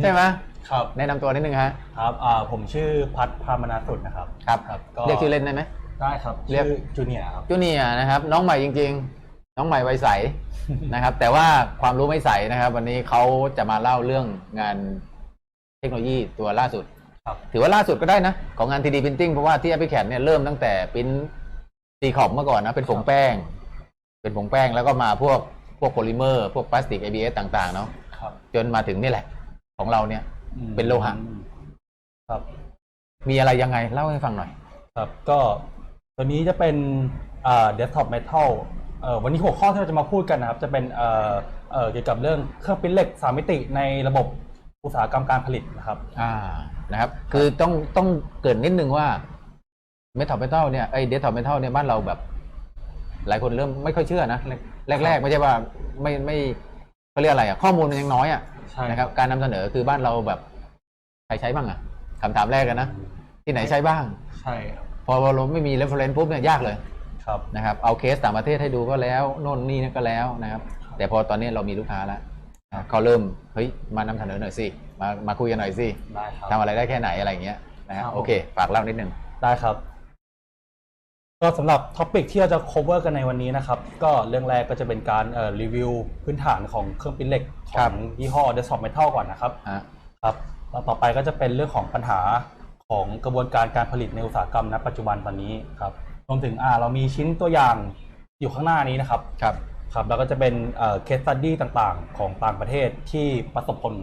ใช่ไหมครับแนะนำตัวนิดนึงฮะครับอ่าผมชื่อพัฒพามนาสุดนะครับครับครับก็เรียกชื่อเล่นได้ไหม ได้ครับเรียก ชื่อจูเนียร์ครับ จูเนียร์นะครับน้องใหม่จริง ๆ น้องใหม่วัยใส นะครับ แต่ว่าความรู้ไม่ใสนะครับ วันนี้เขาจะมาเล่าเรื่องงานเทคโนโลยีตัวล่าสุด ครับ ถือว่าล่าสุดก็ได้นะ ของงาน 3D Printing เพราะว่าที่ a p p l i c a t เนี่ยเริ่มตั้งแต่ปิ้นตีขอบเมื่อก่อนนะ เป็นผงแป้ง เป็นผงแป้งแล้วก็มาพวกพวกโพลิเมอร์ พวกพลาสติก ABS ต่างๆเนาะครับ จนมาถึงนี่แหละ ของเราเนี่ยอืมเป็นโลหะครับ มีอะไรยังไงเล่าให้ฟังหน่อย ครับก็ตัวนี้จะเป็นอ่า desktop metal เอ่อวันนี้หัวข้อที่เราจะมาพูดกันนะครับ จะเป็นเอ่อเอ่อเกี่ยวกับเรื่องเครื่องปริ้นเหล็กสามมิติในระบบอุตสาหกรรมการผลิตนะครับ อ่านะครับ คือต้องต้องเกริดนิดนึงว่าเมทัลเมทัลเนี่ยไอ้เดสทัลเมทัลเนี่ยบ้านเราแบบ หลายคนเริ่มไม่ค่อยเชื่อนะแรกแรก ๆ ไม่ใช่ว่าไม่ไม่เขาเรียกอะไรอะข้อมูลมันยังน้อยอะ ใช่ นะครับการนำเสนอคือบ้านเราแบบใครใช้บ้างอะคำถามแรกกันนะ ที่ไหนใช้บ้าง ใช่ครับพอเราไม่มี reference ปุ๊บเนี่ยยากเลยครับ นะครับเอาเคสต่างประเทศให้ดูก็แล้วโน่นนี่นั่นก็แล้วนะครับ แต่พอตอนนี้เรามีลูกค้าแล้วนะเขาเริ่มเฮ้ยมานำเสนอหน่อยสิมามาคุยกันหน่อยสิได้ครับ ทำอะไรได้แค่ไหนอะไรอย่างเงี้ยนะครับครับผม โอเค ฝากเล่านิดนึง ได้ครับ ก็สำหรับท็อปิกที่เราจะ cover กันในวันนี้นะครับ ก็เรื่องแรกก็จะเป็นการเอ่อรีวิวพื้นฐานของเครื่องปริ้นเหล็กขครัอบ งยี่ห้อ Desktop Metal ก่อนนะครับอะครับแล้วต่อไปก็จะเป็นเรื่องของปัญหาของกระบวนการการผลิตในอุตสาหกรรมณปัจจุบันตอนนี้ครับรวมถึงอ่าเรามีชิ้นตัวอย่างอยู่ข้างหน้านี้นะครับครับ ครับแล้วก็จะเป็นเอ่อ case study ต่างๆ ของต่างประเทศที่ประสบผล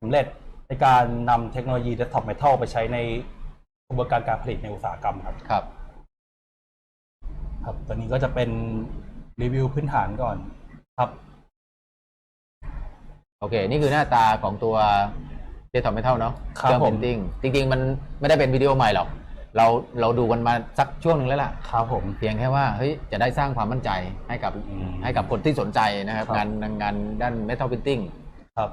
สำเร็จในการนำเทคโนโลยี Desktop Metal ไปใช้ในกระบวนการการผลิตในอุตสาหกรรมครับ ครับ ครับตัวนี้ก็จะเป็นรีวิวพื้นฐานก่อนครับโอเค นี่คือหน้าตาของตัวเจทอมไม่เท่าเนาะครับเครื่องผพิมมพ์ติ้งจริง ๆ มันไม่ได้เป็นวิดีโอใหม่หรอก เราเราดูกันมาสักช่วงหนึ่งแล้วล่ะครับผมเพียงแค่ว่าเฮ้ยจะได้สร้างความมั่นใจให้กับอืมให้กับคนที่สนใจนะครับครับงานงานด้าน Metal Printing ครับ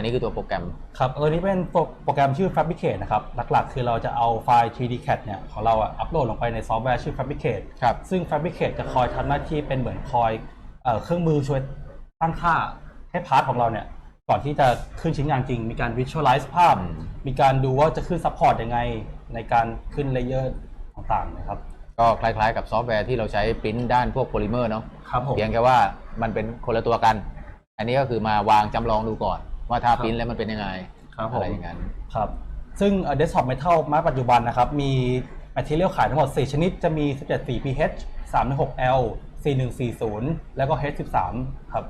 อันนี้คือตัวโปรแกรม ครับตัวนี้เป็นโปรโปรแกรมชื่อ Fabricate นะครับ หลักๆ คือเราจะเอาไฟล์ 3D CAD เนี่ยของเราอะอัปโหลดลงไปในซอฟต์แวร์ชื่อ Fabricate ครับ ซึ่ง Fabricate จะคอยทำหน้าที่เป็นเหมือนคอยเอ่อเครื่องมือช่วยตั้งค่าให้พาร์ทของเราเนี่ย ก่อนที่จะขึ้นชิ้นงานจริง มีการ visualize ภาพอืมมีการดูว่าจะขึ้น support ยังไงในการขึ้นเลเยอร์ต่างๆนะครับ ก็คล้ายๆ กับซอฟต์แวร์ที่เราใช้ปริ้นด้านพวกโพลิเมอร์เนาะครับผมเพียงแค่ว่ามันเป็นคนละตัวกัน อันนี้ก็คือมาวางจำลองดูก่อน ว่าถ้าครับปริ้นแล้วมันเป็นยังไงครับผม อะไรอย่างนั้น ครับ ซึ่งเอ่อ desktop metal มาปัจจุบันนะครับ มี material ขายทั้งหมด 4 ชนิด จะมี 17 4 pH 316L 4140 แล้วก็ H13 ครับ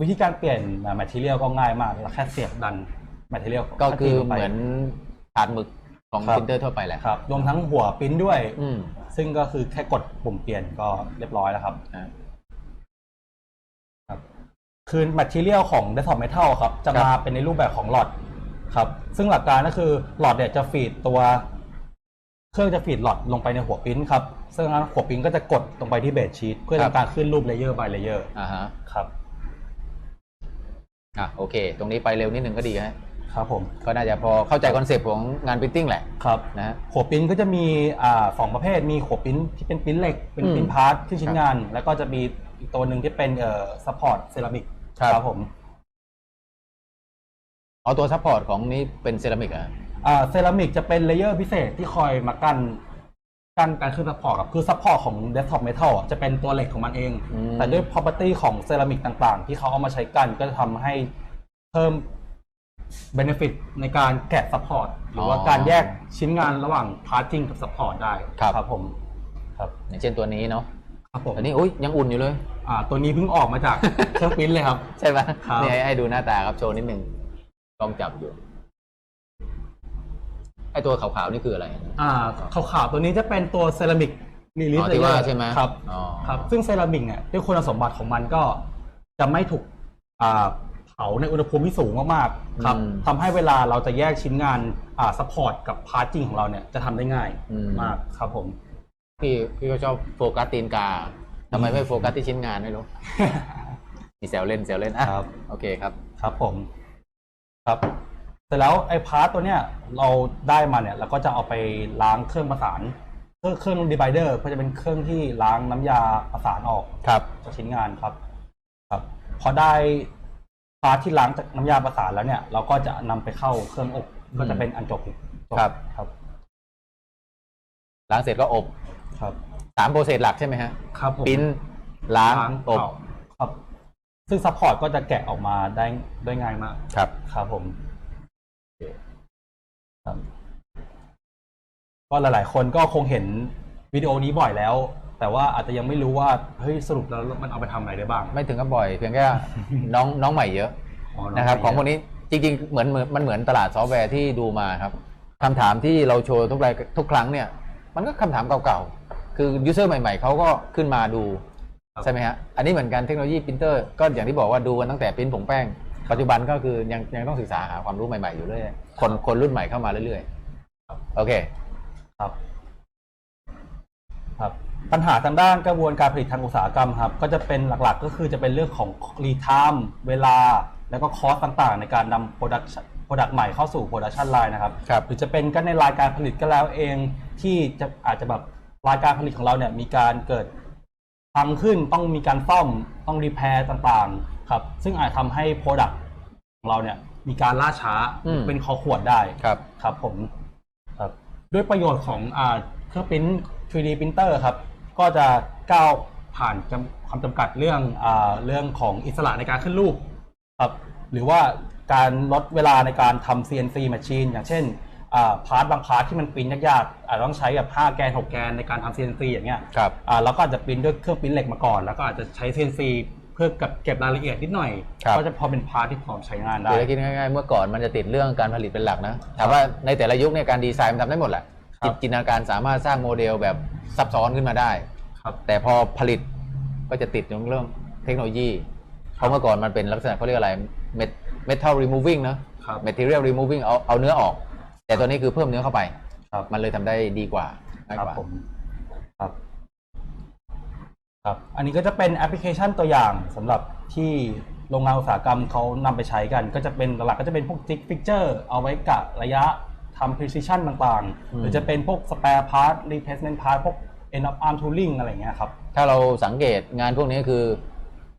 วิธีการเปลี่ยนเอ่อ material ก็ง่ายมากเราแค่เสียบดัน material ก็คือลงเหไปมือนถาดหมึกของครับปรินเตอร์ทั่วไปแหละครับ รวมทั้งหัวปริ้นด้วย อืมซึ่งก็คือแค่กดปุ่มเปลี่ยนก็เรียบร้อยแล้วครับอ่าครับ คือ material ของ desktop metal ครับ จะครับมาเป็นในรูปแบบของหลอดครับ ซึ่งหลักการก็คือหลอดเนี่ยจะฟีดตัว เครื่องจะฟีดหลอดลงไปในหัวปริ้นครับ ซึ่งหัวปริ้นก็จะกดลงไปที่เบสชีตเพื่อครับทำการขึ้นรูปเลเยอร์ by เลเยอร์อ่าฮะครับอะโอเค ตรงนี้ไปเร็วนิดนึงก็ดีฮะครับผมก็น่าจะพอเข้าใจคอนเซปต์ของงานปรินติ้งแหละครับนะฮะหัวปริ้นก็จะมีอ่าสองประเภทมีหัวปริ้นที่เป็นปริ้นเหล็กเป็นปริ้นอืมพาร์ทที่ชิ้ครันบงาน แล้วก็จะมี อีกตัวหนึ่งที่เป็นเอ่อ support เซรามิกครับ ผม เอาตัวซัพพอร์ตของนี้เป็นเซรามิกเหรอะ อ่าเซรามิกจะเป็นเลเยอร์พิเศษที่คอยมากั้นกั้นการขึ้นซัพพอร์ตกับคือซัพพอร์ตของ desktop metal อะจะเป็นตัวเหล็กของมันเองแต่ด้วย property ของเซรามิกต่างๆ ที่เขาเอามาใช้กันก็จะทำให้เพิ่ม benefit ในการแกะซัพพอร์ตหรือว่าการแยกชิ้นงานระหว่างพาร์ทจริงกับซัพพอร์ตได้ครับ ผม ครับอย่างเช่นตัวนี้เนาะครับผม อันนี้อุ้ยยังอุ่นอยู่เลย อ่าตัวนี้เพิ่งออกมาจาก เครื่องปริ้นเลยครับ ใช่ไหมครับนี่ให้ให้ดูหน้าตาครับโชว์นิดนึงกล้องจับอยู่ไอตัวขาวๆนี่คืออะไรอ่าขาวๆตัวนี้จะเป็นตัวเซรามิกรีลิอ๋สอที่ว่าใช่ไหมครับอ๋อครับ ซึ่งเซรามิกเนี่ยด้วยคุณสมบัติของมันก็จะไม่ถูกอ่าเผาในอุณหภูมิที่สูงมากๆครับอืมทำให้เวลาเราจะแยกชิ้นงานอ่าซัพพอร์ตกับพาร์ทจริงของเราเนี่ยจะทำได้ง่ายอืมมากครับผม พี่พี่ก็ชอบโฟกัสตีนกา ทำไมไม่โฟกัสที่ชิ้นงานไม่รู้มีแซวเล่นแซวเล่นอะครับ โอเคครับ ครับผม ครับ เสร็จแล้วไอ้พาร์ตตัวเนี้ยเราได้มาเนี่ยเราก็จะเอาไปล้างเครื่องประสานเครื่องเครื่องดีไบเดอร์เพื่อจะเป็นเครื่องที่ล้างน้ำยาประสานออกครับ จากชิ้นงานครับ ครับ พอได้พาร์ทที่ล้างจากน้ำยาประสานแล้วเนี่ย เราก็จะนำไปเข้าเครื่องอบอืมก็จะเป็นอันจบจครับ ครับ ล้างเสร็จก็อบ ครับ สามโปรเซสหลักใช่ไหมฮะครับผมปริ้นล้างล้างอบเป่าครับ ซึ่งซัพพอร์ตก็จะแกะออกมาได้ได้ง่ายมากครับ ครับผมโอเคครับก็หลายๆ คนก็คงเห็นวิดีโอนี้บ่อยแล้ว แต่ว่าอาจจะยังไม่รู้ว่าเฮ้ยสรุปแล้วมันเอาไปทำอะไรได้บ้าง ไม่ถึงกับบ่อยเพียงแค่น้องน้องใหม่เยอะงนะครับไปของพวกนี้จริงๆเหมือนเหมือนมันเหมือนตลาดซอฟต์แวร์ที่ดูมาครับคำถามที่เราโชว์ทุกรายทุกครั้งเนี่ย มันก็คำถามเก่าๆ คือยูเซอร์ใหม่ ๆเขาก็ขึ้นมาดู ใช่ไหมฮะ อันนี้เหมือนกันเทคโนโลยีปรินเตอร์ก็อย่างที่บอกว่าดูกันตั้งแต่ปริ้นผงแป้ง ปัจจุบันก็คือยังยังต้องศึกษาหาความรู้ใหม่ๆอยู่เรื่อยคนคนรุ่นใหม่เข้ามาเรื่อยๆโอเคครับครับปัญหาทางด้านกระบวนการผลิตทางอุตสาหกรรมครับ ก็จะเป็นหลักๆ ก็คือจะเป็นเรื่องของรีไทม์เวลา แล้วก็คอสต่างๆ ในการนำโปรดักต์โปรดักต์ใหม่เข้าสู่โปรดักชันไลน์นะครับครับ หรือจะเป็นก็ในรายการผลิตก็แล้วเองที่จะอาจจะแบบ รายการผลิตของเราเนี่ยมีการเกิดพังขึ้นต้องมีการซ่อมต้องรีแพร์ต่างๆ ครับ ซึ่งอาจทำให้โปรดักต์ของเราเนี่ยมีการล่าช้าอืม เป็นคอขวดได้ ครับ ครับผมครับด้วยประโยชน์ของอ่าเครื่องปริ้น 3D printer ครับ ก็จะก้าวผ่านจำความจำกัดเรื่องอ่าเรื่องของอิสระในการขึ้นรูปครับหรือว่าการลดเวลาในการทำ CNC machine อย่างเช่นอ่า พาร์ทบางพาร์ทที่มันปริ้นยากๆอาจจะต้องใช้แบบ5แกน6แกนในการทำ CNC อย่างเงี้ยครับ อ่าเราก็อาจจะปริ้นด้วยเครื่องปริ้นเหล็กมาก่อน แล้วก็อาจจะใช้ CNC เพื่อกับเก็บรายละเอียดนิดหน่อย ครับ ก็จะพอเป็นพาร์ทที่พร้อมใช้งานได้คือถ้าคิดง่ายๆ เมื่อก่อนมันจะติดเรื่องการผลิตเป็นหลักนะถามว่าในแต่ละยุคเนี่ยการดีไซน์มันทำได้หมดแหละครับ จินตนาการสามารถสร้างโมเดลแบบซับซ้อนขึ้นมาได้ ครับ แต่พอผลิตก็จะติดตรงเรื่องเทคโนโลยี เพราะเมื่อก่อนมันเป็นลักษณะเขาเรียกอะไร Met- metal removing เนอะครับ material removing เอาเอาเนื้อออก แต่ตัวนี้คือเพิ่มเนื้อเข้าไป ครับ มันเลยทำได้ดีกว่าง่ายครับกว่า ผมครับ ครับ อันนี้ก็จะเป็นแอปพลิเคชันตัวอย่างสำหรับที่โรงงานอุตสาหกรรมเขานำไปใช้กัน ก็จะเป็นหลักๆก็จะเป็นพวกจิกฟิกเจอร์เอาไว้กะระยะทำ precision ต่างอืๆ ม หรือจะเป็นพวก spare part replacement part พวก end of arm tooling อะไรอย่างเงี้ยครับ ถ้าเราสังเกตงานพวกนี้คือ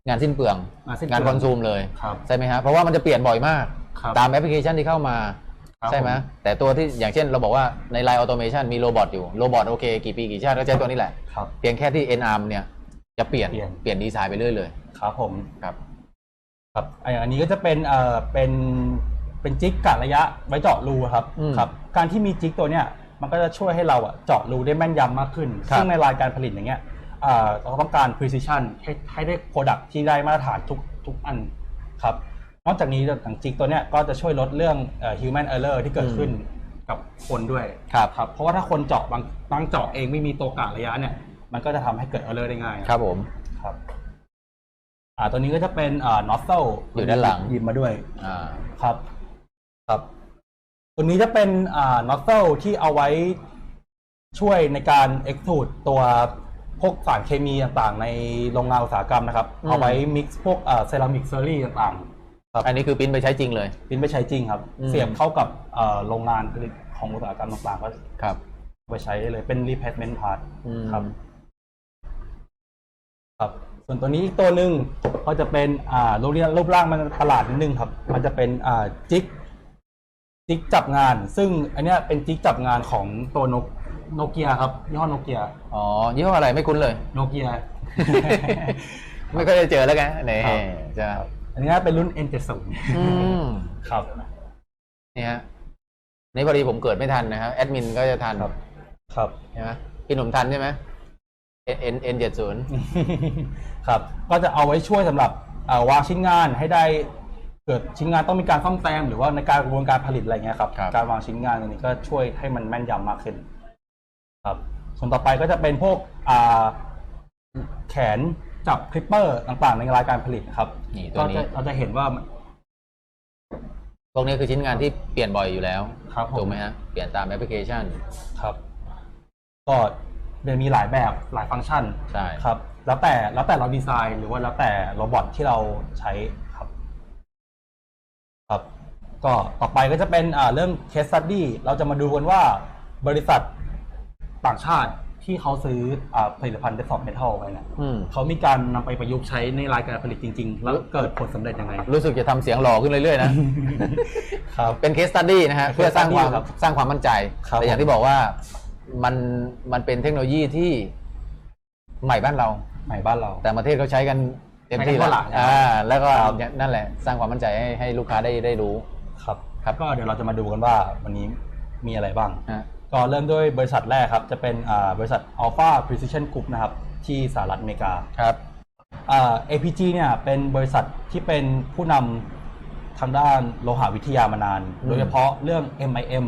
งานสิ้นเปลือง งานสิ้นเปลืองงานคอนซูมเลย ครับใช่ไหมฮะ เพราะว่ามันจะเปลี่ยนบ่อยมาก ครับ ตามแอปพลิเคชันที่เข้ามาครับ ใช่ไหมผมแต่ตัวที่อย่างเช่นเราบอกว่าใน Line Automation มีโรบอทอยู่โรบอทโอเคกี่ปีกี่ชาติก็ใช้ตัวนี้แหละ ครับเพียงแค่ที่ N arm เนี่ยจะเปลี่ยนเปลี่ยน เปลี่ยนดีไซน์ไปเรื่อยเลยครับผมครับ ครับอะอย่างอันนี้ก็จะเป็นเอ่อเป็นเป็นจิกกะระยะไว้เจาะรูครับอืมครับ การที่มีจิกตัวเนี้ยมันก็จะช่วยให้เราอะเจาะรูได้แม่นยำมากขึ้น ครับ ซึ่งในรายการผลิตอย่างเงี้ยอ่าเราต้องการ precision ให้ให้ได้ product ที่ได้มาตรฐานทุกทุกอันครับ นอกจากนี้ทางจิกตัวเนี้ยก็จะช่วยลดเรื่องเอ่อ human error ที่เกิดขึ้นกับคนด้วยครับครับเพราะว่าถ้าคนเจาะบางบางเจาะเองไม่มีตัวกะระยะเนี่ย มันก็จะทำให้เกิด error ได้ง่ายครับผมครับอ่าตัวนี้ก็จะเป็นอ่า nozzle อยู่ด้านหลังหยิบมาด้วย อ่าครับ ครับ ตัวนี้จะเป็นอ่า nozzle ที่เอาไว้ช่วยในการ extrude ตัวพวกสารเคมีต่างๆ ในโรงงานอุตสาหกรรมนะครับอืมเอาไว้ mix พวกเซรามิกเซอรี่ต่างๆครับ อันนี้คือปริ้นไปใช้จริงเลยพินไปใช้จริงครับ อืม เสียบเข้ากับเอ่อโรงงานผลิตของอุตสาหกรรมต่างๆก็ครับ เอาไปใช้ได้เลยเป็น replacement part อืม ครับ ครับ ส่วนตัวนี้อีกตัวหนึ่งก็จะเป็นอ่ารูปร่างรูปร่างมันประหลาดนิดนึงครับ มันจะเป็นอ่าจิกจิกจับงาน ซึ่งอันเนี้ยเป็นจิกจับงานของตัวโนโนเกียครับยี่ห้อโนเกียอ๋อยี่ห้ออะไรไม่คุ้นเลย โนเกีย ไม่ค่อยได้เจอแล้วไงนี่ครับใช่ อันนี้เป็นรุ่น N70 อืมครับนี่ฮะนี่พอดีผมเกิดไม่ทันนะครับแอดมินก็จะทันครับ ครับ ใช่ไหมพี่หนุ่มทันใช่ไหม N N N เจ็ดศูนย์ครับ ก็จะเอาไว้ช่วยสำหรับเอ่อวางชิ้นงานให้ได้เกิดชิ้นงานต้องมีการซ่อมแซมหรือว่าในการกระบวนการผลิตอะไรเงี้ยครับครับการวางชิ้นงานตรงนี้ก็ช่วยให้มันแม่นยำมากขึ้น ครับ ส่วนต่อไปก็จะเป็นพวกอ่าแขน จับคลิปเปอร์ต่างๆ ในรายการผลิตครับนี่ตัก็วนี้จะเราจะเห็นว่ามันพวกนี้คือชิ้นงานที่เปลี่ยนบ่อยอยู่แล้วครับผม ถูกไหมฮะ เปลี่ยนตามแอปพลิเคชัน ครับ ก็จะมีหลายแบบหลายฟังก์ชันใช่ ครับ แล้วแต่แล้วแต่เราดีไซน์หรือว่าแล้วแต่โรบอทที่เราใช้ครับ ครับ ก็ต่อไปก็จะเป็นอ่าเรื่อง case study เราจะมาดูกันว่าบริษัทต่างชาติ ที่เขาซื้ออ่าผลิตภัณฑ์เดสก์ท็อปเมทัลไปเนี่ยอืมเขามีการนำไปประยุกต์ใช้ในรายการผลิตจริง ๆ แล้วเกิดผลสำเร็จยังไง รู้สึกจะทำเสียงหล่อขึ้นเรื่อยๆนะ ครับ เป็นเคสตัดดี้นะฮะ เป็นเพื่อสร้างความ case study ครับสร้างความมั่นใจ ครับแต่อย่างที่บอกว่ามันมันเป็นเทคโนโลยีที่ใหม่บ้านเรา ใหม่บ้านเรา แต่ประเทศเขาใช้กันเต็มที่ใช้กันทั่แล้ววหลังนะอ่าแล้วก็ครับนั่นแหละ สร้างความมั่นใจให้ให้ลูกค้าได้ได้รู้ ครับ ครับ ก็เดี๋ยวเราจะมาดูกันว่าวันนี้มีอะไรบ้างฮะ ก็เริ่มด้วยบริษัทแรกครับ จะเป็นอ่าบริษัท Alpha Precision Group นะครับ ที่สหรัฐอเมริกาครับอ่า APG เนี่ยเป็นบริษัทที่เป็นผู้นำทางด้านโลหะวิทยามานานอืมโดยเฉพาะเรื่อง MIM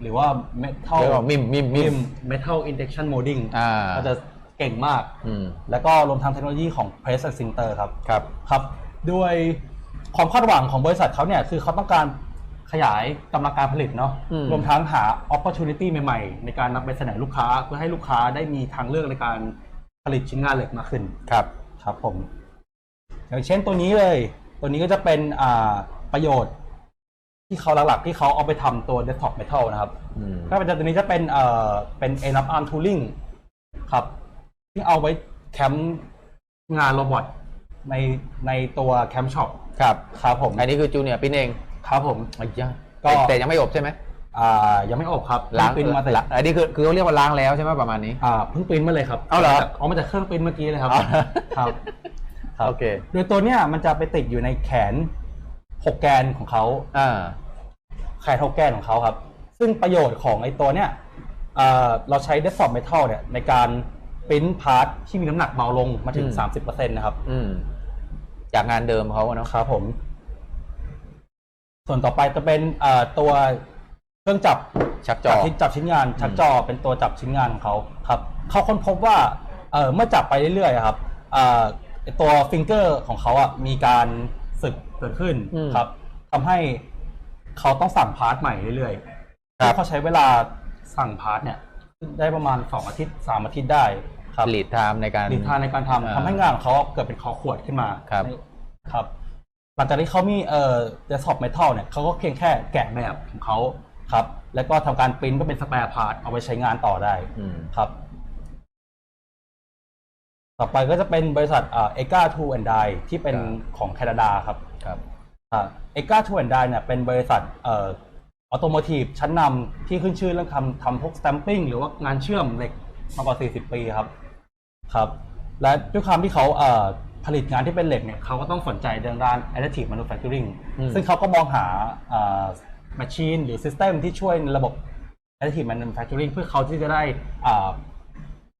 หรือว่า Metal เรียกว่ามิมมิมมิม Metal Injection Molding อ่าก็จะเก่งมากอืมแล้วก็รวมทั้งเทคโนโลยีของ Press and Sinter ครับ ครับ ครับ ด้วยความคาดหวังของบริษัทเขาเนี่ยคือเขาต้องการ ขยายกำลังการผลิตเนาะอืม รวมทั้งหา opportunity ใหม่ๆ ในการนำไปเสนอลูกค้าเพื่อให้ลูกค้าได้มีทางเลือกในการผลิตชิ้นงานเหล็กมากขึ้น ครับ ครับผม อย่างเช่นตัวนี้เลย ตัวนี้ก็จะเป็นอ่าประโยชน์ ที่เขาหลักๆ ที่เขาเอาไปทำตัว desktop metal นะครับ อืมก็เป็นตัวนี้จะเป็นเอ่อเป็น end of arm tooling ครับ ที่เอาไว้แคมป์งานโรบอทในในตัวแคมป์ช็อปครับ ครับผม อันนี้คือจูเนียร์ปิ้นเอง ครับผมไอ้ยะก็ แต่แต่ยังไม่อบใช่ไหมอ่ายังไม่อบครับล้างเพิ่ปริ้นมาแต่ล้างอันนี้คือคือเขาเรียกว่าล้างแล้วใช่ไหมประมาณนี้ อ่าเพิ่งปริ้นมาเลยครับเอาเหรอเอามาจากเครื่องปริ้นเมื่อกี้เลยครับ เอา ครับ ครับ โอเคโดยตัวเนี้ยมันจะไปติดอยู่ในแขนหกแกนของเขา อ่าแขนหกแกนของเขาครับ ซึ่งประโยชน์ของไอ้ตัวเนี้ยเอ่อเราใช้ desktop metal เนี่ยในการปริ้นพาร์ทที่มีน้ำหนักเบาลงมาถึง อืม 30%นะครับ อืม จากงานเดิมเขาอะเนาะ ครับผม ส่วนต่อไปจะเป็นเอ่อตัวเครื่องจับชักจอ จับที่จับชิ้นงานชักจอเป็นตัวจับชิ้นงานของเขาครับเขาค้นพบว่าเอ่อเมื่อจับไปเรื่อยๆอะครับเอ่อไอ้ตัวฟิงเกอร์ของเขาอะมีการสึกเกิดขึ้นอืม ครับทำให้เขาต้องสั่งพาร์ทใหม่เรื่อยๆครับที่เขาใช้เวลาสั่งพาร์ทเนี่ย ได้ประมาณ2อาทิตย์3อาทิตย์ได้ครับผลิตไทม์ในการรีทานในการทำอ่าทำให้งานของเขาเกิดเป็นคอขวดขึ้นมาครับ ครับ หลังจากที่เขามีเอ่อ desktop metal เนี่ยเขาก็เพียงแค่แกะแบบของเขาครับ แล้วก็ทำการปริ้นก็เป็นสแปร์พาร์ทเอาไปใช้งานต่อได้อืม ครับ ต่อไปก็จะเป็นบริษัทเอ่อกาทูแอนด์ไดที่เป็นครับ ของแคนาดาครับ ครับ เอกาทูแอนด์ไดเนี่ยเป็นบริษัทเอ่อออโตโมทีฟชั้นนำที่ขึ้นชื่อเรื่องทำทำพวกส t ตมปิ้งหรือว่างานเชื่อมเหล็กมากกว่า 40 ปีครับ ครับ และด้วยความที่เขาเอ่อ ผลิตงานที่เป็นเหล็กเนี่ยเขาก็ต้องสนใจเรื่องด้าน additive manufacturing อืมซึ่งเขาก็มองหาเอ่อ machine หรือ system ที่ช่วยในระบบ additive manufacturing เพื่อเขาที่จะได้อ่า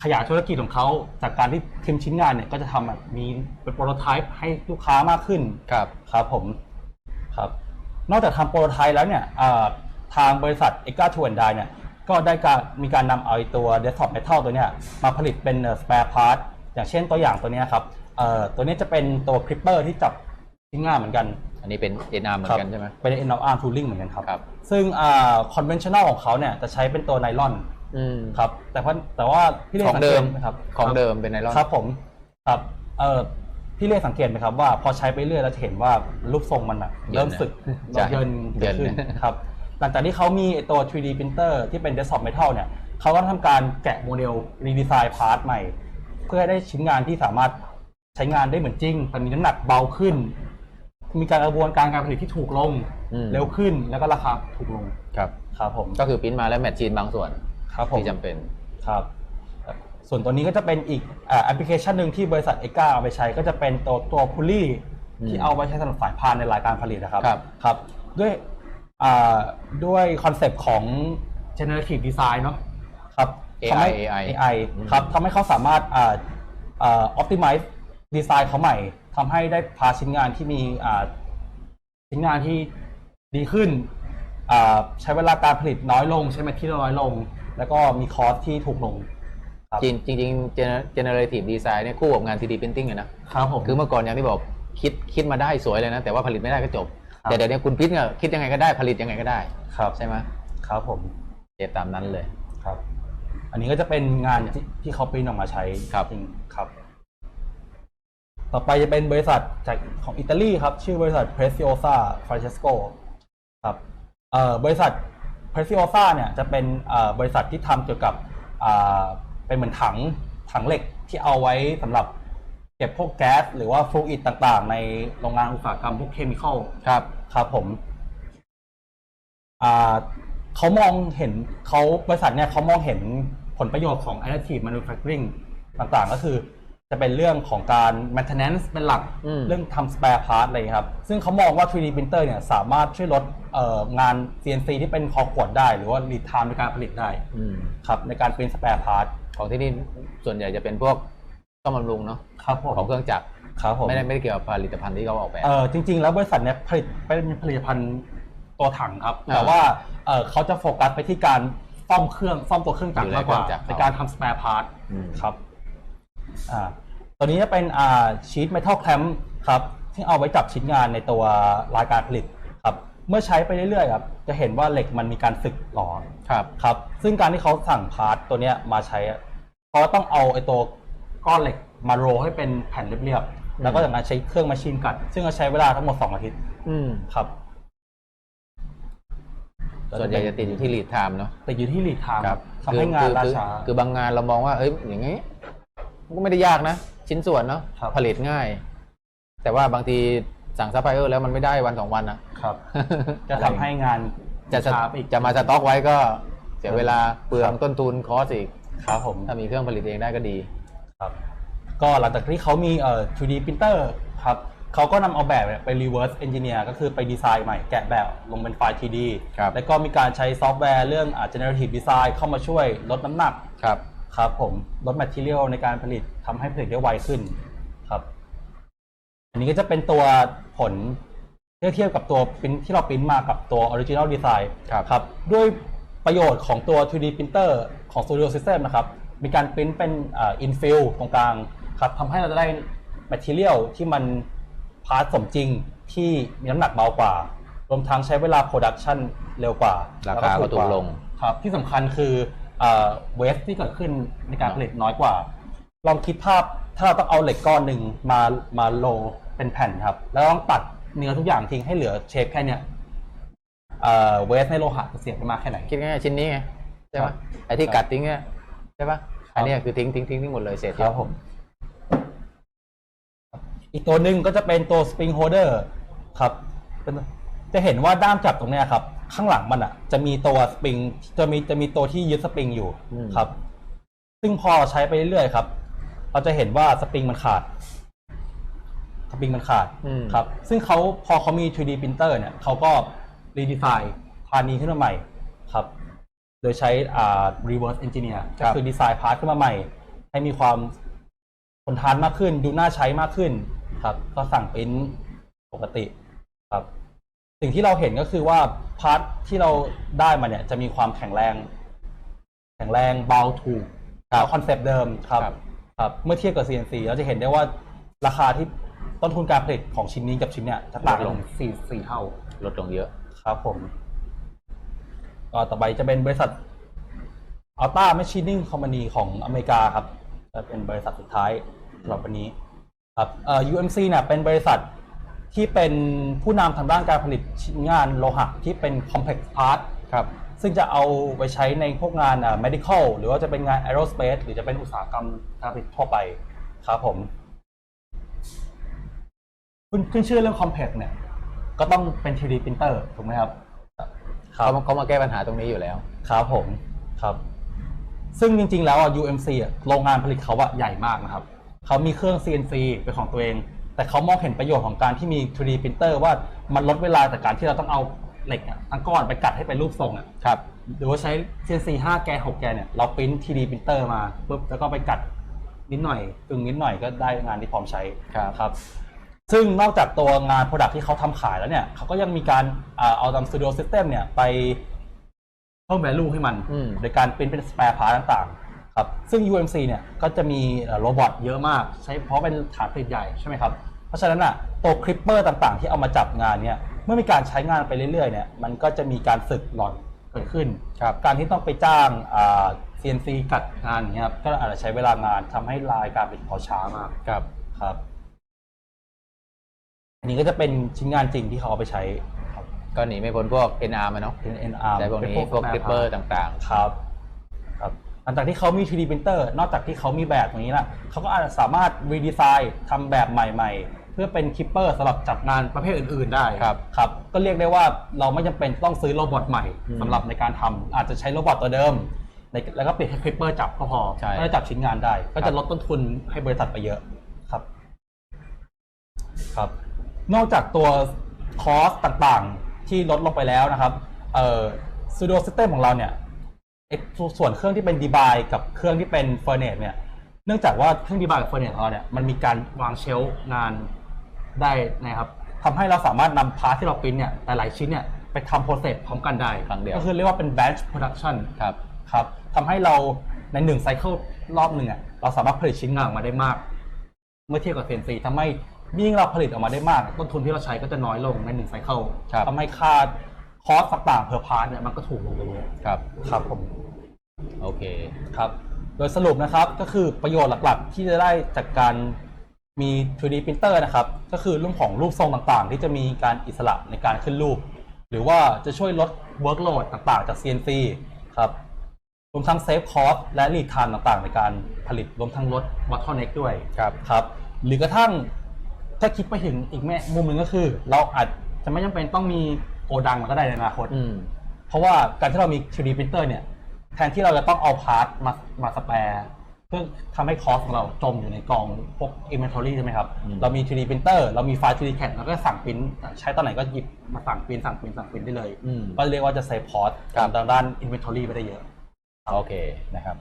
ขยายธุรกิจของเขาจากการที่พิมพ์ชิ้นงานเนี่ยก็จะทำแบบมีเป็นโปรโตไทป์ให้ลูกค้ามากขึ้นครับครับผมครับนอกจากทำโปรโตไทป์แล้วเนี่ยอ่าทางบริษัทเอกาทูแอนด์ไดเนี่ยก็ได้การมีการนำเอาไอ้ตัว desktop metal ตัวเนี้ยมาผลิตเป็นเอ่อ spare part อย่างเช่นตัวอย่างตัวเนี้ยครับ เอ่อตัวนี้จะเป็นตัว clipper ที่จับชิ้นงานเหมือนกัน อันนี้เป็นเอ็นอาร์เหมือนกันใช่ไหมเป็น end of arm tooling เหมือนกันครับ ครับ ซึ่งอ่า conventional ของเขาเนี่ยจะใช้เป็นตัวไนลอนอืม ครับแต่ว่าแต่ว่าพี่เล่ของเดิม สักตไหครับของเดิมเป็นไนลอน ครับผมครับเอ่อพี่เล่สังเกตไหมครับว่าพอใช้ไปเรื่อยเราจะเห็นว่ารูปทรงมันอะเยินนะเริ่มสึกใช่เยินเยิน ขึ้นครับหลังจากที่เขามีไอ้ตัว 3D printer ที่เป็น desktop metal เนี่ยเขาก็ทำการแกะโมเดล redesign part ใหม่ เพื่อให้ได้ชิ้นงานที่สามารถ ใช้งานได้เหมือนจริง แต่มีน้ำหนักเบาขึ้น มีการกระบวนการการผลิตที่ถูกลง อืม เร็วขึ้นแล้วก็ราคาถูกลงครับครับผมก็คือปริ้นมาแล้วแมทชีนบางส่วนครับผม ที่จำเป็น ครับ ส่วนตัวนี้ก็จะเป็นอีกแอปพลิเคชันหนึ่งที่บริษัทเอกาเอาไปใช้ก็จะเป็นตัวตัวพุลี่อืมที่เอาไว้ใช้สำหรับสายพานในรายการผลิตนะครับครับครับ ด้วยอ่าด้วยคอนเซปต์ของ generative design เนาะครับ AI ทำให้ AI AI อืมครับทำให้เขาสามารถอ่าอ่า optimize ดีไซน์เขาใหม่ทำให้ได้พาชิ้นงานที่มีอ่าชิ้นงานที่ดีขึ้นอ่าใช้เวลาการผลิตน้อยลง ใช้แมทที่น้อยลง แล้วก็มีคอสที่ถูกลงครับจริงจริงๆ gener- generative design เนี่ยคู่กับงาน 3D printing อะนะครับผมคือเมื่อก่อนอย่างที่บอกคิดคิดมาได้สวยเลยนะ แต่ว่าผลิตไม่ได้ก็จบครับแต่เดี๋ยวนี้คุณพิษเนี่ยคิดยังไงก็ได้ผลิตยังไงก็ได้ครับใช่ไหมครับผมเจตามนั้นเลยครับ อันนี้ก็จะเป็นงานที่ที่เขาปริ้นออกมาใช้ครับจริงครับ ต่อไปจะเป็นบริษัทจากของอิตาลีครับ ชื่อบริษัท Preziosa Francesco ครับเอ่อบริษัท Preziosa เนี่ยจะเป็นเอ่อบริษัทที่ทำเกี่ยวกับอ่าเป็นเหมือนถังถังเหล็กที่เอาไว้สำหรับเก็บพวกแก๊สหรือว่าฟลูอิดต่างๆ ในโรงงานอุตสาหกรรมพวกเคมีคอลครับครับผมอ่าเขามองเห็นเขาบริษัทเนี่ยเขามองเห็นผลประโยชน์ของ additive manufacturing ต่างๆ ก็คือ จะเป็นเรื่องของการ maintenance เป็นหลักอืม เรื่องทำ spare part อะไรอย่างเงี้ยครับ ซึ่งเขามองว่า 3D printer เนี่ยสามารถช่วยลดเอ่องาน CNC ที่เป็นคอขวดได้ หรือว่า lead time ในการผลิตได้อืมครับในการเป็น spare part ของที่นี่ส่วนใหญ่จะเป็นพวกซ่อมบำรุงเนาะครับผมของเครื่องจักรครับผม ไม่ได้ไม่ได้เกี่ยวกับผลิตภัณฑ์ที่เขาออกแบบ เออจริงๆ แล้วบริษัทเนี่ยผลิตเป็นผลิตภัณฑ์ตัวถังครับ อ่าแต่ว่าเออเขาจะโฟกัสไปที่การซ่อมเครื่องซ่อมตัวเครื่องจักรอยู่ในมากกว่าเครื่องจักร ในการทำ spare part อืมครับ อ่าตัวนี้จะเป็นอ่าชีทเมทัลแคลมครับที่เอาไว้จับชิ้นงานในตัวรายการผลิตครับเมื่อใช้ไปเรื่อยๆครับจะเห็นว่าเหล็กมันมีการสึกหลอครับครับ ซึ่งการที่เขาสั่งพาร์ทตัวเนี้ยมาใช้อะเขาก็ต้องเอาไอ้ตัวก้อนเหล็กมาโรลให้เป็นแผ่นเรียบๆแล้วก็จากนั้นใช้เครื่องมาชินกัด ซึ่งก็ใช้เวลาทั้งหมด2อาทิตย์อืมครับส่วนใหญ่จะติดอยู่ที่ลีดไทม์เนาะแต่อยู่ที่ลีดไทม์ครับทำให้งานล่าคือช้าคือบางงานเรามองว่าเอ้ยอย่างงี้ มันก็ไม่ได้ยากนะ ชิ้นส่วนเนาะครับ ผลิตง่าย แต่ว่าบางทีสั่งซัพพลายเออร์แล้วมันไม่ได้วันสองวันอะครับ จะทำให้งานจะสช้าไปอีกจะมาสต็อกไว้ก็เสียเวลาเปลือคงรับต้นทุนคอสอีก ครับผม ถ้ามีเครื่องผลิตเองได้ก็ดี ครับก็หลังจากที่เขามีเอ่อ 3D printer ครับเขาก็นำเอาแบบเนี่ยไป reverse engineer ก็คือไปดีไซน์ใหม่แกะแบบลงเป็นไฟล์ 3D ครับ แล้วก็มีการใช้ซอฟต์แวร์เรื่องอ่า generative design เข้ามาช่วยลดน้ำหนัก ครับ ครับผมลด material ในการผลิตทำให้ผลิตได้ไวขึ้นครับ อันนี้ก็จะเป็นตัวผลเทียบเทียบกับตัวปริ้นที่เราปริ้นมากับตัว original design ครับครับด้วยประโยชน์ของตัว 3D printer ของ Studio System นะครับ มีการปริ้นเป็นอ่า infill ตรงกลางครับทำให้เราจะได้ material ที่มันพาร์ทสมจริงที่มีน้ำหนักเบากว่า รวมทั้งใช้เวลา production เร็วกว่า ราคาก็ถูกลงครับที่สำคัญคือ เวสที่เกิดขึ้นในการผลิตน้อยกว่า ลองคิดภาพถ้าเราต้องเอาเหล็กก้อนหนึ่งมามาโลเป็นแผ่นครับ แล้วต้องตัดเนื้อทุกอย่างทิ้งให้เหลือเชฟแค่เนี้ยเวสในโลหะจะเสียไปมากแค่ไหนคิดง่ายๆชิ้นนี้ไงใช่ครัปะบไอ้ที่ครับกัดทิ้งเนี่ยใช่ปะครับอันเนี้ยคือทิ้งทิ้งทิ้งทิ้งหมดเลยเศษครับผมอีกตัวหนึ่งก็จะเป็นตัว spring holder ครับเป็น จะเห็นว่าด้ามจับตรงเนี้ยครับ ข้างหลังมันอะ จะมีตัวสปริง จะมีจะมีตัวที่ยึดสปริงอยู่ครับ ซึ่งพอใช้ไปเรื่อยๆครับ เราจะเห็นว่าสปริงมันขาด สปริงมันขาดอืม ครับ ซึ่งเขาพอเขามี 3D printer เนี่ยเขาก็รีดีไซน์พาร์ทนี้ขึ้นมาใหม่ครับ โดยใช้อ่า reverse engineer ก็คือดีไซน์พาร์ทขึ้นมาใหม่ ให้มีความทนทานมากขึ้น ดูน่าใช้มากขึ้น ครับ ก็สั่งปริ้นปกติครับ สิ่งที่เราเห็นก็คือว่าพาร์ทที่เราได้มาเนี่ย จะมีความแข็งแรง แข็งแรงเบาถูกครับเอาคอนเซปต์เดิมครับครับ ครับเมื่อเทียบกับ CNC เราจะเห็นได้ว่าราคาที่ต้นทุนการผลิตของชิ้นนี้กับชิ้นเนี่ยจะต่างลงสี่สี่เท่าลดลงเยอะ ครับผมก็ต่อไปจะเป็นบริษัท Alta Machining Company ของอเมริกาครับจะเป็นบริษัทสุดท้ายสำหรับวันนี้ ครับเอ่อ UMC เนี่ยเป็นบริษัท ที่เป็นผู้นำทางด้านการผลิตชิ้นงานโลหะที่เป็น complex part ครับ ซึ่งจะเอาไปใช้ในพวกงานอ่า medical หรือว่าจะเป็นงาน aerospace หรือจะเป็นอุตสาหกรรมการผลิตทั่วไปครับผมขึ้นขึ้นชื่อเรื่อง complex เนี่ย ก็ต้องเป็น 3D printer ถูกไหมครับเขามาเขามาแก้ปัญหาตรงนี้อยู่แล้ว ครับผมครับ ซึ่งจริงๆ แล้วอะ UMC อะโรงงานผลิตเขาอะใหญ่มากนะครับ เขามีเครื่อง CNC เป็นของตัวเอง แต่เขามองเห็นประโยชน์ของการที่มี 3D printer ว่ามันลดเวลาจากการที่เราต้องเอาเหล็กอะทั้งก้อนไปกัดให้เป็นรูปทรงอะครับ หรือว่าใช้ CNC 5 แกน6แกนเนี่ยเราปริ้น 3D printer มาปุ๊บแล้วก็ไปกัดนิดหน่อยกึ่งนิดหน่อยก็ได้งานที่พร้อมใช้ครับครับ ซึ่งนอกจากตัวงาน Product ที่เขาทำขายแล้วเนี่ยเขาก็ยังมีการอ่าเอาตาม Studio System เนี่ยไปเพิ่ม value ให้มัน อืม โดยการปริ้นเป็น spare part ต่างๆ ครับ ซึ่ง UMC เนี่ยก็จะมีโรบอทเยอะมาก ใช้เพราะเป็นฐานผลิตใหญ่ใช่ไหมครับ เพราะฉะนั้นอะตัวคลิปเปอร์ต่างๆ ที่เอามาจับงานเนี่ยเมื่อมีการใช้งานไปเรื่อยๆเนี่ยมันก็จะมีการสึกหล่อนเกิดขึ้น ครับ การที่ต้องไปจ้างอ่า CNC กัดงานอย่างเงี้ยครับก็อาจจะใช้เวลางานทำให้ลายการผลิตเขาช้ามากครับ ครับ อันนี้ก็จะเป็นชิ้นงานจริงที่เขาเอาไปใช้ครับ ก็หนีไม่พ้นพวก NR มาเนาะเป็น NR ใช้พวกนี้เป็นพวก spare คลิปเปอร์ part ต่างครับครับ ลังจากที่เขามี 3D printer นอกจากที่เขามีแบบตรงนี้ละเขาก็อาจจะสามารถรีดีไซน์ทำแบบใหม่ ๆ เพื่อเป็นคิปเปอร์สำหรับจับงานประเภทอื่นๆได้ครับครับก็เรียกได้ว่าเราไม่จำเป็นต้องซื้อโรบอทใหม่อืมสำหรับในการทำอาจจะใช้โรบอทตัวเดิมในแล้วก็เปลี่ยนให้คลิปเปอร์จับก็พอใช่ก็จะจับชิ้นงานได้ ก็ครัจะบลดต้นทุนให้บริษัทไปเยอะครับ ครับ นอกจากตัวคอสต่างๆ ที่ลดลงไปแล้วนะครับเอ่อ Studio System ของเราเนี่ย ไอ้ส่วนเครื่องที่เป็นดีบายกับเครื่องที่เป็นเฟอร์เนสเนี่ย เนื่องจากว่าเครื่องดีบายกับเฟอร์เนสของเราเนี่ยมันมีการวางเชลฟ์งานได้นะครับทำให้เราสามารถนำพาร์ทที่เราปริ้นเนี่ยหลายๆชิ้นเนี่ยไปทำโปรเซสพร้อมกันได้ครั้งเดียว ก็คือเรียกว่าเป็น batch production ครับครับทำให้เราในหนึ่งไซเคิลรอบหนึ่งอะเราสามารถผลิตชิ้นงานออกมาได้มาก เมื่อเทียบกับ CNC ทำให้ยิ่งเราผลิตออกมาได้มาก ต้นทุนที่เราใช้ก็จะน้อยลงในหนึ่งไซเคิลครับทำให้ค่า คอสต่างๆเพอร์พาร์ทเนี่ยมันก็ถูกลงไปเยอะครับ ครับผม โอเคครับ โดยสรุปนะครับก็คือประโยชน์หลักๆ ที่จะได้จากการมี 3D printer นะครับ ก็คือเรื่องของรูปทรงต่างๆ ที่จะมีการอิสระในการขึ้นรูป หรือว่าจะช่วยลด workload ต่างๆ จาก CNC ครับรวมทั้งเซฟคอสและ lead time ต่างๆ ในการผลิตรวมทั้งลด bottleneck ด้วยครับครับ หรือกระทั่งถ้าคิดไปถึงอีกแม่มุมหนึ่งก็คือ เราอาจจะไม่จำเป็นต้องมี โกดังก็ได้ในอนาคต อืม เพราะว่าการที่เรามี 3D printer เนี่ย แทนที่เราจะต้องเอาพาร์ทมามาสแปร์เพื่อทำให้คอสของเราจมอยู่ในกองพวก inventory ใช่ไหมครับ อืม เรามี 3D printer เรามีไฟล์ 3D CAD แล้วก็สั่งปริ้นใช้ตอนไหนก็หยิบมาสั่งปริ้นสั่งปริ้นสั่งปริ้นได้เลย อืม ก็เรียกว่าจะเซฟคอสครับ ทางด้าน inventory ไปได้เยอะ โอเคนะครับ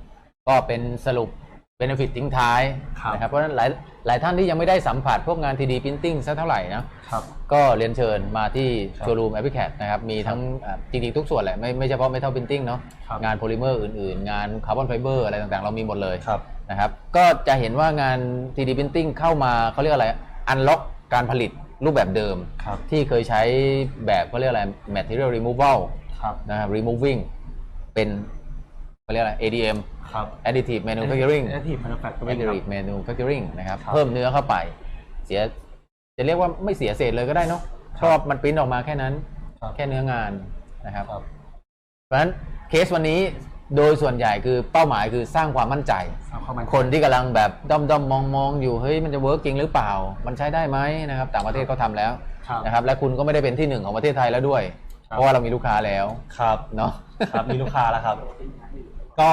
ก็เป็นสรุป benefit ทิ้งท้ายครับนะครับเพราะฉะนั้นหลายหลายท่านที่ยังไม่ได้สัมผัสพวกงาน 3D printing สักเท่าไหร่นะครับก็เรียนเชิญมาที่ครับโชว์รูม a p p l i c a t นะครับมีทั้งอ่าจริงๆทุกส่วนแหละไม่ไม่เฉพาะ metal printing เนาะครับงานโพลิเมอร์อื่นๆ งานคาร์บอนไฟเบอร์อะไรต่างๆ เรามีหมดเลยครับนะครับก็จะเห็นว่างาน 3D printing เข้ามาเขาเรียกอะไร unlock การผลิตรูปแบบเดิมครับที่เคยใช้แบบเขาเรียกอะไร material removal ครับนะครับ removing เป็น เขาเรียกอะไร ADM ครับ additive manufacturing additive manufacturing ครับ additive manufacturing นะครับครับ เพิ่มเนื้อเข้าไป เสียจะเรียกว่าไม่เสียเศษเลยก็ได้เนาะเพราะว่ามันปริ้นออกมาแค่นั้น ครับแค่เนื้องานนะครับ ครับ เพราะฉะนั้นเคสวันนี้โดยส่วนใหญ่คือเป้าหมายคือสร้างความมั่นใจ เอาเข้ามาคนที่กำลังแบบด้อมด้อมมองมองอยู่เฮ้ยมันจะเวิร์กจริงหรือเปล่า มันใช้ได้ไหมนะครับต่างประเทศเขาทำแล้วครับ นะครับและคุณก็ไม่ได้เป็นที่หนึ่งของประเทศไทยแล้วด้วย ครับ เพราะว่าเรามีลูกค้าแล้วครับเนาะ ครับมีลูกค้าแล้วครับ ก็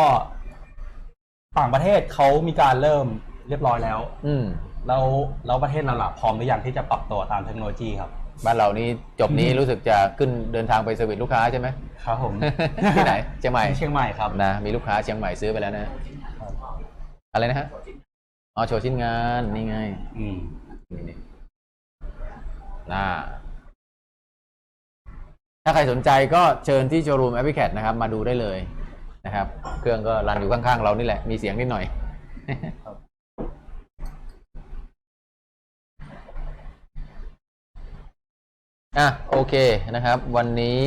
ต่างประเทศเขามีการเริ่มเรียบร้อยแล้ว อืมแล้วแล้วประเทศเราล่ะพร้อมหรือยังที่จะปรับตัวตามเทคโนโลยีครับ บ้านเรานี่จบนี้รู้สึกจะขึ้นเดินทางไปเซอร์วิสลูกค้าใช่ไหม ครับผม ที่ไหนเชียงใหม่ที่เชียงใหม่ครับ นะมีลูกค้าเชียงใหม่ซื้อไปแล้วนะ อะไรนะฮะอ๋อโชว์ชิ้นงานนี่ไง อืมนี่นี่น่าถ้าใครสนใจก็เชิญที่โชว์รูมแอปพลิเคชนะครับ มาดูได้เลย นะครับ เครื่องก็รันอยู่ข้างๆเรานี่แหละ มีเสียงนิดหน่อยอะโอเคนะครับ วันนี้